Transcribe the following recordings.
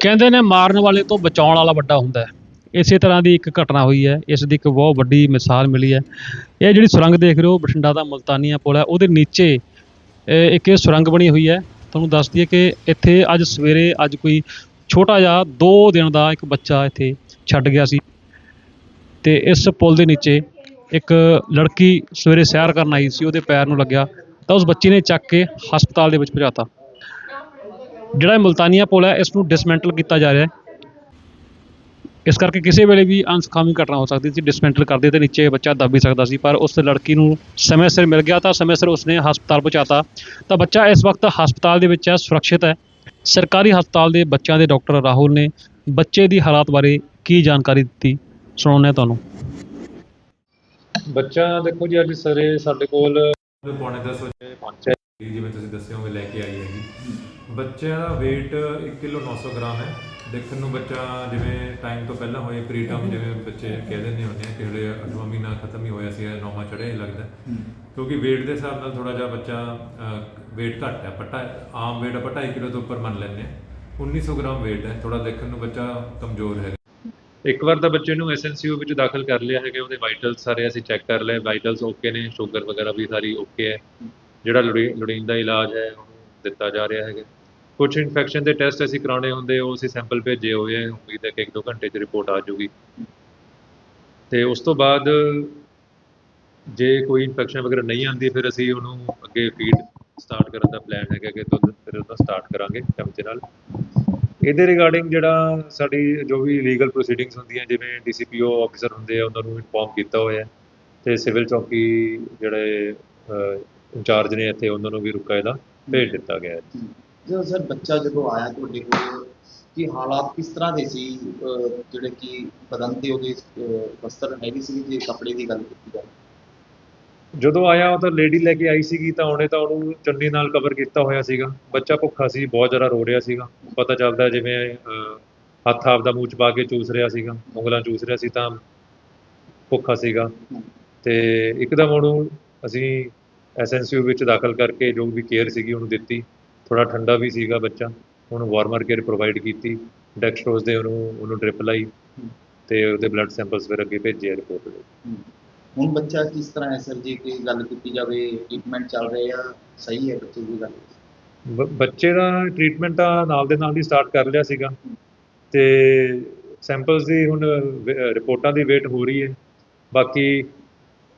ਕਹਿੰਦੇ ਨੇ ਮਾਰਨ ਵਾਲੇ ਤੋਂ ਬਚਾਉਣ ਵਾਲਾ ਵੱਡਾ ਹੁੰਦਾ ਹੈ। ਇਸੇ ਤਰ੍ਹਾਂ ਦੀ ਇੱਕ ਘਟਨਾ ਹੋਈ ਹੈ। ਇਸ ਦੀ ਇੱਕ ਬਹੁਤ ਵੱਡੀ ਮਿਸਾਲ ਮਿਲੀ ਹੈ। ਇਹ ਜਿਹੜੀ ਸੁਰੰਗ ਦੇਖ ਰਹੇ ਹੋ, ਬਠਿੰਡਾ ਦਾ ਮਲਤਾਨੀਆ ਪੁਲ ਹੈ, ਉਹਦੇ ਨੀਚੇ ਇੱਕ ਇਹ ਸੁਰੰਗ ਬਣੀ ਹੋਈ ਹੈ। ਤੁਹਾਨੂੰ ਦੱਸ ਦਈਏ ਕਿ ਇੱਥੇ ਅੱਜ ਸਵੇਰੇ ਅੱਜ ਕੋਈ ਛੋਟਾ ਜਿਹਾ 2 ਦਿਨ ਦਾ ਇੱਕ ਬੱਚਾ ਇੱਥੇ ਛੱਡ ਗਿਆ ਸੀ। ਤੇ ਇਸ ਪੁਲ ਦੇ ਨੀਚੇ ਇੱਕ ਲੜਕੀ ਸਵੇਰੇ ਸੈਰ ਕਰਨ ਆਈ ਸੀ, ਉਹਦੇ ਪੈਰ ਨੂੰ ਲੱਗਿਆ। ਤਾਂ ਉਸ ਬੱਚੀ ਨੇ ਚੱਕ ਕੇ ਹਸਪਤਾਲ ਦੇ ਵਿੱਚ ਪਹੁੰਚਾਤਾ ਜਿਹੜਾ ਮੁਲਤਾਨੀਆ ਪੁਲ ਹੈ ਇਸ ਨੂੰ ਡਿਸਮੈਂਟਲ ਕੀਤਾ ਜਾ ਰਿਹਾ ਹੈ। ਇਸ ਕਰਕੇ ਕਿਸੇ ਵੇਲੇ ਵੀ ਅਨਸਖਾਮੀ ਘਟਨਾ ਹੋ ਸਕਦੀ ਸੀ ਡਿਸਮੈਂਟਲ ਕਰਦੇ ਤੇ ਨੀਚੇ ਬੱਚਾ ਦੱਬ ਵੀ ਸਕਦਾ ਸੀ ਪਰ ਉਸ ਲੜਕੀ ਨੂੰ ਸਮੇਂ ਸਿਰ ਮਿਲ ਗਿਆ ਤਾਂ ਸਮੇਂ ਸਿਰ ਉਸਨੇ ਹਸਪਤਾਲ ਪਹੁੰਚਾਤਾ। ਤਾਂ ਬੱਚਾ ਇਸ ਵਕਤ ਹਸਪਤਾਲ ਦੇ ਵਿੱਚ ਹੈ ਸੁਰੱਖਿਅਤ ਹੈ। ਸਰਕਾਰੀ ਹਸਪਤਾਲ ਦੇ ਬੱਚਿਆਂ ਦੇ ਡਾਕਟਰ ਰਾਹੁਲ ਨੇ ਬੱਚੇ ਦੀ ਹਾਲਾਤ ਬਾਰੇ ਕੀ ਜਾਣਕਾਰੀ ਦਿੱਤੀ ਸੁਣਾਉਂਦੇ ਹਾਂ ਤੁਹਾਨੂੰ। ਬੱਚਾ ਦੇਖੋ ਜੀ ਅੱਜ ਸਵੇਰੇ ਸਾਡੇ ਕੋਲ ਪੌਣੇ 10 ਵਜੇ ਪਹੁੰਚਿਆ ਜਿਵੇਂ ਤੁਸੀਂ ਦੱਸਿਆ ਹੋਵੇ ਲੈ ਕੇ ਆਈ ਹੈਗੀ। ਬੱਚਿਆਂ ਦਾ weight 1 ਕਿਲੋ 900 ਗ੍ਰਾਮ ਹੈ। ਦੇਖਣ ਨੂੰ ਬੱਚਾ ਜਿਵੇਂ ਟਾਈਮ ਤੋਂ ਪਹਿਲਾਂ ਹੋਏ ਪ੍ਰੀਟਰਮ ਜਿਵੇਂ ਬੱਚੇ ਕਹਿ ਦਿੰਦੇ ਹੁੰਦੇ ਆ ਕਿ ਹਲੇ 8ਵਾਂ ਮਹੀਨਾ ਖਤਮ ਹੀ ਹੋਇਆ ਸੀ 9ਵਾਂ ਚੜ੍ਹਿਆ ਹੀ ਲੱਗਦਾ। ਕਿਉਂਕਿ weight ਦੇ ਹਿਸਾਬ ਨਾਲ ਥੋੜਾ ਜਿਹਾ ਬੱਚਾ weight ਘੱਟ ਹੈ। ਪਟਾ ਆਮ weight ਆਪਾਂ 2.5 ਕਿਲੋ ਤੋਂ ਉੱਪਰ ਮੰਨ ਲੈਂਦੇ ਆ 1900 ਗ੍ਰਾਮ weight ਹੈ। ਥੋੜਾ ਦੇਖਣ ਨੂੰ ਬੱਚਾ ਕਮਜ਼ੋਰ ਹੈ ਇੱਕ ਵਾਰ ਤਾਂ ਬੱਚੇ ਨੂੰ ਐਸਐਨਸੀਯੂ ਵਿੱਚ ਦਾਖਲ ਕਰ ਲਿਆ ਹੈਗਾ ਉਹਦੇ ਵਾਈਟਲਸ ਸਾਰੇ ਅਸੀਂ ਚੈੱਕ ਕਰ ਲਏ। ਵਾਈਟਲਸ ਓਕੇ ਨੇ ਸ਼ੂਗਰ ਵਗੈਰਾ ਵੀ ਸਾਰੀ ਓਕੇ ਹੈ। ਜਿਹੜਾ ਲੋੜੀ- ਲੋੜੀਂਦਾ ਇਲਾਜ ਹੈ, ਉਹਨੂੰ ਦਿੱਤਾ ਜਾ ਰਿਹਾ ਹੈਗਾ। ਕੁਝ ਇਨਫੈਕਸ਼ਨ ਦੇ ਟੈਸਟ ਅਸੀਂ ਕਰਾਉਣੇ ਹੁੰਦੇ, ਉਹ ਅਸੀਂ ਸੈਂਪਲ ਭੇਜੇ ਹੋਏ ਆ, ਉਮੀਦ ਹੈ ਕਿ 1-2 ਘੰਟੇ 'ਚ ਰਿਪੋਰਟ ਆ ਜਾਊਗੀ। ਤੇ ਉਸ ਤੋਂ ਬਾਅਦ ਜੇ ਕੋਈ ਇਨਫੈਕਸ਼ਨ ਵਗੈਰਾ ਨਹੀਂ ਆਉਂਦੀ, ਫਿਰ ਅਸੀਂ ਉਹਨੂੰ ਅੱਗੇ ਫੀਡ ਸਟਾਰਟ ਕਰਨ ਦਾ ਪਲਾਨ ਹੈਗਾ ਕਿ ਦੁੱਧ, ਫਿਰ ਉਹਦਾ ਸਟਾਰਟ ਕਰਾਂਗੇ ਚਮਚੇ ਨਾਲ। ਇਹਦੇ ਰਿਗਾਰਡਿੰਗ ਜਿਹੜਾ ਸਾਡੀ ਜੋ ਵੀ ਲੀਗਲ ਪ੍ਰੋਸੀਡਿੰਗਸ ਹੁੰਦੀਆਂ, ਜਿਵੇਂ ਡੀਸੀਪੀਓ ਆਫੀਸਰ ਹੁੰਦੇ ਆ, ਉਹਨਾਂ ਨੂੰ ਇਨਫੋਰਮ ਕੀਤਾ ਹੋਇਆ। ਹੈ ਤੇ ਸਿਵਲ ਚੌਕੀ ਜਿਹੜੇ ਇੰਚਾਰਜ ਨੇ ਇੱਥੇ ਉਹਨਾਂ ਨੂੰ ਵੀ ਰੁਕਾ ਇਹਦਾ ਭੇਜ ਦਿੱਤਾ ਗਿਆ ਹੈ। ਜਦੋਂ ਸਰ ਬੱਚਾ ਜਦੋਂ ਆਇਆ ਤੁਹਾਡੇ ਕੋਲ ਕੀ ਹਾਲਾਤ ਕਿਸ ਤਰ੍ਹਾਂ ਦੇ ਸੀ? ਜਿਹੜੇ ਕਿ ਬਦਨ ਤੇ ਉਹਦੇ ਵਸਤਰ ਹੈਗੇ ਸੀ ਜੇ ਕੱਪੜੇ ਦੀ ਗੱਲ ਕੀਤੀ ਜਾਵੇ? ਜਦੋਂ ਆਇਆ ਉਹ ਤਾਂ ਲੇਡੀ ਲੈ ਕੇ ਆਈ ਸੀਗੀ ਤਾਂ ਉਹਨੇ ਤਾਂ ਉਹਨੂੰ ਚੰਨੀ ਨਾਲ ਕਵਰ ਕੀਤਾ ਹੋਇਆ ਸੀਗਾ। ਬੱਚਾ ਭੁੱਖਾ ਸੀ ਬਹੁਤ ਜ਼ਿਆਦਾ ਰੋ ਰਿਹਾ ਸੀਗਾ। ਪਤਾ ਚੱਲਦਾ ਜਿਵੇਂ ਹੱਥ ਆਪਦਾ ਮੂੰਹ ਚ ਪਾ ਕੇ ਚੂਸ ਰਿਹਾ ਸੀਗਾ ਉਂਗਲਾਂ ਚੂਸ ਰਿਹਾ ਸੀ ਤਾਂ ਭੁੱਖਾ ਸੀਗਾ। ਤੇ ਇੱਕਦਮ ਉਹਨੂੰ ਅਸੀਂ ਐਸਐਨਸੀਯੂ ਵਿੱਚ ਦਾਖਲ ਕਰਕੇ ਜੋ ਵੀ ਕੇਅਰ ਸੀਗੀ ਉਹਨੂੰ ਦਿੱਤੀ। ਥੋੜਾ ਠੰਡਾ ਵੀ ਸੀਗਾ ਬੱਚਾ। ਉਹਨੂੰ ਵਾਰਮਰ ਕੇਅਰ ਪ੍ਰੋਵਾਈਡ ਕੀਤੀ। ਡੈਕਸਟਰੋਜ਼ ਦੇ ਉਹਨੂੰ ਉਹਨੂੰ ਡ੍ਰਿਪ ਲਾਈ ਤੇ ਉਹਦੇ ਬਲੱਡ ਸੈਂਪਲਸ ਫਿਰ ਅੱਗੇ ਭੇਜੇ ਰਿਪੋਰਟ ਲਈ ਹੁਣ ਬੱਚਾ ਕਿਸ ਤਰ੍ਹਾਂ ਹੈ ਸਰ? ਜੇ ਕੋਈ ਗੱਲ ਕੀਤੀ ਜਾਵੇ ਟ੍ਰੀਟਮੈਂਟ ਚੱਲ ਰਿਹਾ ਸਹੀ ਹੈ ਬੱਚੇ ਦੀ ਗੱਲ? ਬੱਚੇ ਦਾ ਟ੍ਰੀਟਮੈਂਟ ਤਾਂ ਨਾਲ ਦੇ ਨਾਲ ਹੀ ਸਟਾਰਟ ਕਰ ਲਿਆ ਸੀਗਾ। ਤੇ ਸੈਂਪਲਸ ਦੀ ਹੁਣ ਰਿਪੋਰਟਾਂ ਦੀ ਵੇਟ ਹੋ ਰਹੀ ਹੈ। ਬਾਕੀ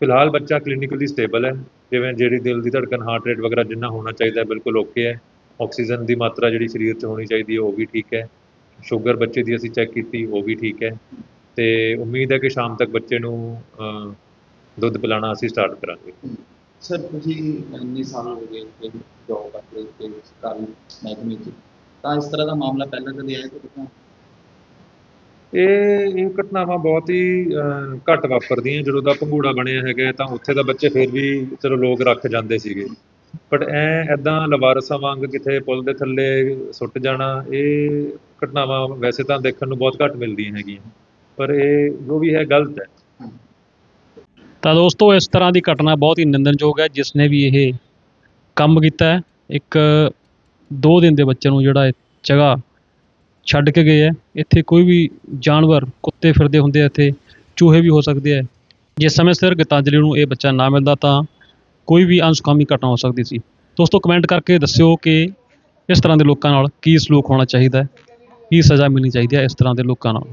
ਫਿਲਹਾਲ ਬੱਚਾ ਕਲੀਨਿਕਲੀ ਸਟੇਬਲ ਹੈ। ਜਿਵੇਂ ਜਿਹੜੀ ਦਿਲ ਦੀ ਧੜਕਨ ਹਾਰਟ ਰੇਟ ਵਗੈਰਾ ਜਿੰਨਾ ਹੋਣਾ ਚਾਹੀਦਾ ਹੈ ਬਿਲਕੁਲ ਓਕੇ ਹੈ। ਆਕਸੀਜਨ ਦੀ ਮਾਤਰਾ ਜਿਹੜੀ ਸਰੀਰ 'ਚ ਹੋਣੀ ਚਾਹੀਦੀ ਹੈ, ਉਹ ਵੀ ਠੀਕ ਹੈ। ਸ਼ੂਗਰ ਬੱਚੇ ਦੀ ਅਸੀਂ ਚੈੱਕ ਕੀਤੀ, ਉਹ ਵੀ ਠੀਕ ਹੈ। ਅਤੇ ਉਮੀਦ ਹੈ ਕਿ ਸ਼ਾਮ ਤੱਕ ਬੱਚੇ ਨੂੰ ਦੁੱਧ ਪਿਲਾਣਾ ਅਸੀਂ ਸਟਾਰਟ ਕਰਾਂਗੇ। ਸਰ, ਤੁਸੀਂ ਇੰਨੇ ਸਾਲ ਹੋ ਗਏ ਤੇ ਜੋਬ ਕਰਦੇ ਤੇ ਸਰਕਾਰੀ ਮਹਿਕਮੇ 'ਚ। ਤਾਂ ਇਸ ਤਰ੍ਹਾਂ ਦਾ ਮਾਮਲਾ ਪਹਿਲਾਂ ਕਦੇ ਆਇਆ ਤੁਹਾਡੇ ਇਹ ਇਹ ਘਟਨਾਵਾਂ ਬਹੁਤ ਹੀ ਘੱਟ ਵਾਪਰਦੀਆਂ। ਜਦੋਂ ਦਾ ਪੰਘੂੜਾ ਬਣਿਆ ਹੈਗਾ, ਤਾਂ ਉੱਥੇ ਦਾ ਬੱਚੇ ਫਿਰ ਵੀ ਚਲੋ ਲੋਕ ਰੱਖ ਜਾਂਦੇ ਸੀਗੇ। ਬਟ ਐ ਐਦਾਂ ਲਵਾਰਸਾਂ ਵਾਂਗ ਕਿਤੇ ਪੁਲ ਦੇ ਥੱਲੇ ਸੁੱਟ ਜਾਣਾ, ਇਹ ਘਟਨਾਵਾਂ ਵੈਸੇ ਤਾਂ ਦੇਖਣ ਨੂੰ ਬਹੁਤ ਘੱਟ ਮਿਲਦੀਆਂ ਹੈਗੀਆਂ। ਪਰ ਇਹ, ਜੋ ਵੀ ਹੈ, ਗਲਤ ਹੈ। ਤਾਂ ਦੋਸਤੋ, ਇਸ ਤਰ੍ਹਾਂ ਦੀ ਘਟਨਾ ਬਹੁਤ ਹੀ ਨਿੰਦਣਯੋਗ ਹੈ ਜਿਸ ਨੇ ਵੀ ਇਹ ਕੰਮ ਕੀਤਾ ਇੱਕ 2 ਦਿਨ ਦੇ ਬੱਚੇ ਨੂੰ ਜਿਹੜਾ ਜਗ੍ਹਾ ਛੱਡ ਕੇ ਗਏ ਹੈ ਇੱਥੇ ਕੋਈ ਵੀ ਜਾਨਵਰ, ਕੁੱਤੇ ਫਿਰਦੇ ਹੁੰਦੇ ਆ ਇੱਥੇ, ਚੂਹੇ ਵੀ ਹੋ ਸਕਦੇ ਆ। ਜੇ ਸਮੇਂ ਸਿਰ ਗੀਤਾਂਜਲੀ ਨੂੰ ਇਹ ਬੱਚਾ ਨਾ ਮਿਲਦਾ ਤਾਂ ਕੋਈ ਵੀ ਅਨਸੁਖਾਵੀ ਘਟਨਾ ਹੋ ਸਕਦੀ ਸੀ। ਦੋਸਤੋ ਕਮੈਂਟ ਕਰਕੇ ਦੱਸਿਓ ਕਿ ਇਸ ਤਰ੍ਹਾਂ ਦੇ ਲੋਕਾਂ ਨਾਲ ਕੀ ਸਲੂਕ ਹੋਣਾ ਚਾਹੀਦਾ ਹੈ, ਕੀ ਸਜ਼ਾ ਮਿਲਣੀ ਚਾਹੀਦੀ ਹੈ ਇਸ ਤਰ੍ਹਾਂ ਦੇ ਲੋਕਾਂ ਨਾਲ।